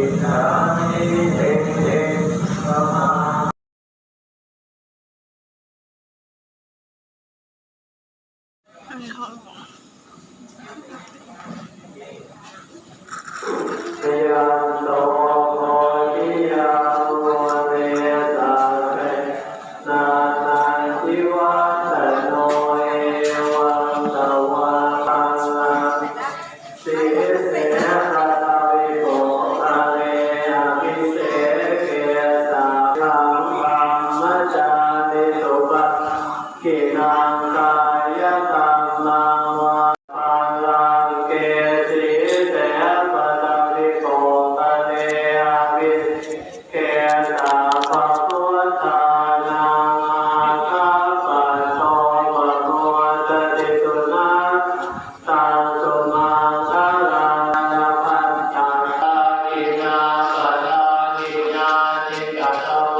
I mean, จานิสุปกินังกายกรรมังวาปาลังเกสิเสปะตาลิโกตะเนอาบิเกตาปะพุตธานังมาคาปะโตปะโมตะติสุนาตังสุมาคาลานาพันตัาอินาปะนาอินาจิตกาโต